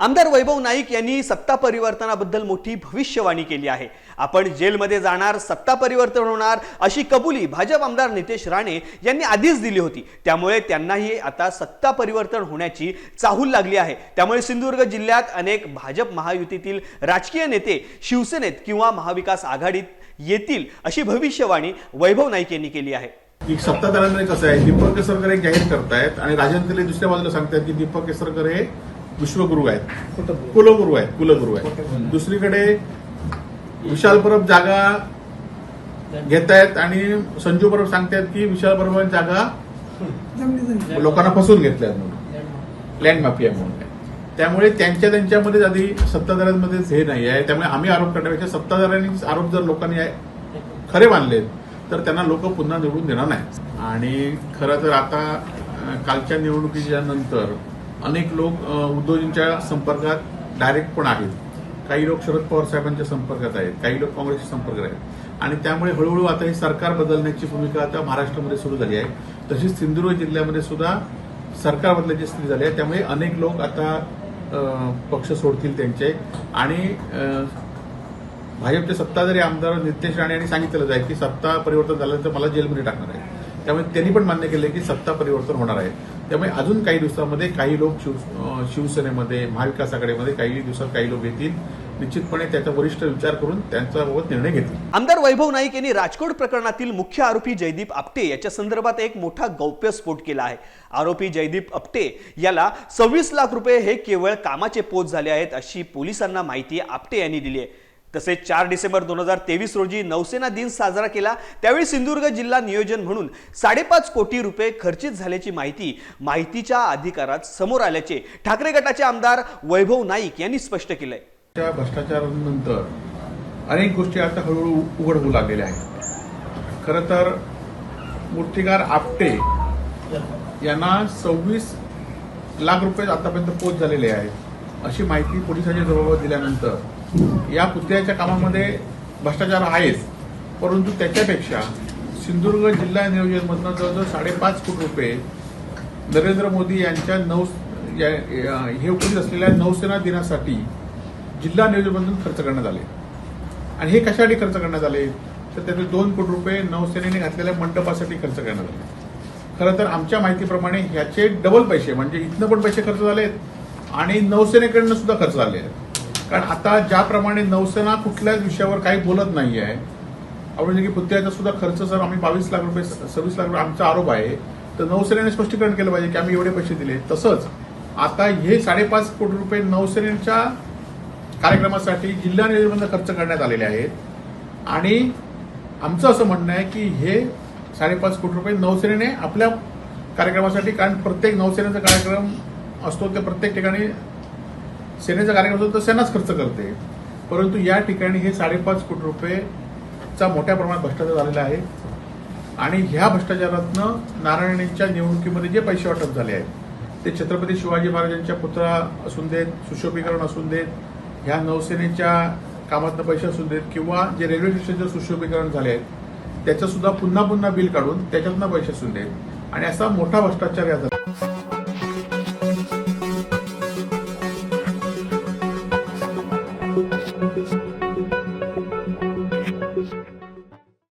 आमदार वैभव नाईक यांनी सत्ता परिवर्तनाबद्दल मोठी भविष्यवाणी केली आहे. आपण जेलमध्ये जाणार सत्ता परिवर्तन होणार अशी कबुली भाजप आमदार नितेश राणे यांनी आधीच दिली होती. त्यामुळे त्यांनाही आता सत्ता परिवर्तन होण्याची चाहूल लागली आहे. त्यामुळे सिंधुदुर्ग जिल्ह्यात अनेक भाजप महायुतीतील राजकीय नेते शिवसेनेत किंवा महाविकास आघाडीत येतील अशी भविष्यवाणी वैभव नाईक यांनी केली आहे. की सत्ताधाऱ्यांमध्ये कसं आहे? दीपक केसरकर एक जाहीर करतायत आणि राजन तेले दुसऱ्या बाजूला सांगतायत की दीपक केसरकर हे विश्वगुरू आहेत. कुलगुरू. आहेत कुलगुरू आहेत. दुसरीकडे विशाल परब जागा घेतायत आणि संजू परब सांगतायत की विशाल परब जागा लोकांना फसवून घेतल्यात म्हणून. लँड माफिया म्हणून. त्यामुळे त्यांच्या त्यांच्यामध्ये आधी सत्ताधाऱ्यांमध्ये हे नाही आहे. त्यामुळे आम्ही आरोप करण्यापेक्षा सत्ताधाऱ्यांनी आरोप जर लोकांनी खरे मानले तर त्यांना लोक पुन्हा निवडून देणार नाही आणि खरं तर आता कालच्या निवडणुकीच्या नंतर अनेक लोक उद्धवजींच्या संपर्कात डायरेक्ट पण आहेत. काही लोक शरद पवार साहेबांच्या संपर्कात आहेत काही लोक काँग्रेसच्या संपर्कात आहेत. आणि त्यामुळे हळूहळू आता ही सरकार बदलण्याची भूमिका आता महाराष्ट्रामध्ये सुरू झाली आहे. तशीच सिंधुदुर्ग जिल्ह्यामध्ये सुद्धा सरकार बदलायची स्थिती झाली आहे. त्यामुळे अनेक लोक आता पक्ष सोडतील त्यांचे. आणि भाजपचे सत्ताधारी आमदार नितेश राणे यांनी सांगितलेलं आहे की सत्ता परिवर्तन झाल्यानंतर मला जेलमध्ये टाकणार आहे. त्यामुळे त्यांनी पण मान्य केलं की सत्ता परिवर्तन होणार आहे. त्यामुळे अजून काही दिवसामध्ये काही लोक शिव शिवसेनेमध्ये महाविकास आघाडीमध्ये काही दिवसात काही लोक येतील. निश्चितपणे त्याचा वरिष्ठ विचार करून त्यांच्याबाबत निर्णय घेतील. आमदार वैभव नाईक यांनी राजकोट प्रकरणातील मुख्य आरोपी जयदीप आपटे याच्या संदर्भात एक मोठा गौप्यस्फोट केला आहे. आरोपी जयदीप आपटे याला सव्वीस लाख रुपये हे केवळ कामाचे पोच झाले आहेत अशी पोलिसांना माहिती आपटे यांनी दिली आहे. तसेच चार डिसेंबर दोन हजार तेवीस रोजी नौसेना दिन साजरा केला. त्यावेळी सिंधुदुर्ग जिल्हा नियोजन म्हणून साडेपाच कोटी रुपये खर्चित झाल्याची माहिती माहितीच्या अधिकारात समोर आल्याचे ठाकरे गटाचे आमदार वैभव नाईक यांनी स्पष्ट केलंय. त्या भ्रष्टाचारानंतर अनेक गोष्टी आता हळूहळू उघड होऊ लागलेल्या आहेत. खरं तर मूर्तिकार आपटे यांना सव्वीस लाख रुपये आतापर्यंत पोच झालेले आहेत. अशी माहिती पोलिसांच्या जवळ दिल्यानंतर या पुतळ्याच्या कामामध्ये भ्रष्टाचार आहेच परंतु त्याच्यापेक्षा सिंधुदुर्ग जिल्हा नियोजनमधनं जवळजवळ साडेपाच कोटी रुपये नरेंद्र मोदी यांच्या नौ या- या- हे उपस्थित असलेल्या नौसेना दिनासाठी जिल्हा नियोजनमधून खर्च करण्यात आले. आणि हे कशासाठी खर्च करण्यात आले? तर त्याचे दोन कोटी रुपये नौसेनेने घातलेल्या मंडपासाठी खर्च करण्यात आले. खरं तर आमच्या माहितीप्रमाणे ह्याचे डबल पैसे म्हणजे इथनं पण पैसे खर्च झालेत आणि नौसेनेकडनं सुद्धा खर्च आले आहेत. कारण आता ज्याप्रमाणे नौसेना कुठल्याच विषयावर काही बोलत नाही आहे आपण की पुत्याचा सुद्धा खर्च सर आम्ही बावीस लाख रुपये सव्वीस लाख रुपये आमचा आरोप आहे तर नौसेनेने स्पष्टीकरण केलं पाहिजे की आम्ही एवढे पैसे दिले. तसंच आता हे साडेपाच कोटी रुपये नौसेनेच्या कार्यक्रमासाठी जिल्हा नियोजनमधून खर्च करण्यात आलेले आहेत. आणि आमचं असं म्हणणं आहे की हे साडेपाच कोटी रुपये नौसेनेने आपल्या कार्यक्रमासाठी कारण प्रत्येक नौसेनेचा कार्यक्रम असतो ते प्रत्येक ठिकाणी सेनेचा कार्यक्रम असतो तर सेनाच खर्च करते. परंतु या ठिकाणी हे साडेपाच कोटी रुपयेचा मोठ्या प्रमाणात भ्रष्टाचार झालेला आहे. आणि ह्या भ्रष्टाचारातनं नारायणींच्या निवडणुकीमध्ये जे पैसे वाटप झाले आहेत ते छत्रपती शिवाजी महाराजांच्या पुतळा असून देत सुशोभीकरण असून देत ह्या नौसेनेच्या कामातनं पैसे असून देत किंवा जे रेल्वे स्टेशनचं सुशोभीकरण झाले आहेत त्याचं सुद्धा पुन्हा पुन्हा बिल काढून त्याच्यातनं पैसे असून देत. आणि असा मोठा भ्रष्टाचार या झाला